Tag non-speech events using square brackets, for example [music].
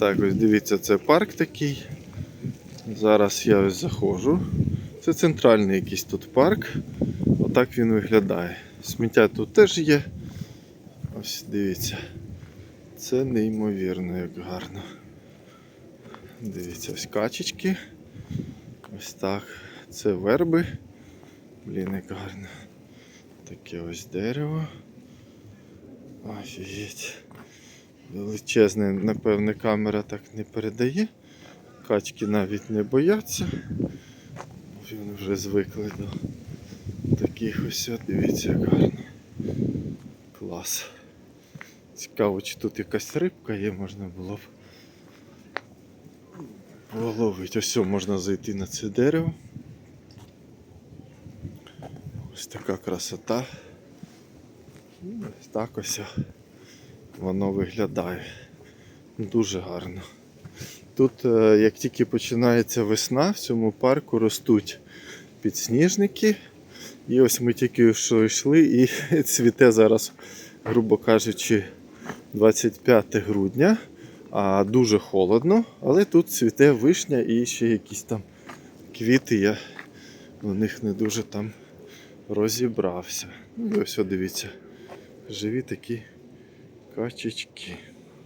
Так, ось дивіться, це парк такий. Зараз я ось заходжу. Це центральний якийсь тут парк. Отак він виглядає. Сміття тут теж є. Ось дивіться. Це неймовірно, як гарно. Дивіться, ось качечки. Ось так. Це верби. Блін, як гарно. Таке ось дерево. Офігеть. Величезне, напевне, камера так не передає. Качки навіть не бояться. Вони вже звикли до таких ось, дивіться, як гарно. Клас. Цікаво, чи тут якась рибка є, можна було б половити. Ось можна зайти на це дерево. Ось така красота. Ось так ось воно виглядає. Дуже гарно. Тут, е, як тільки починається весна, в цьому парку ростуть підсніжники. І ось ми тільки що йшли і [laughs] цвіте зараз, грубо кажучи, 25 грудня, а дуже холодно, але тут цвіте вишня і ще якісь там квіти. Я в них не дуже там розібрався. Ну і ось дивіться, живі такі качечки.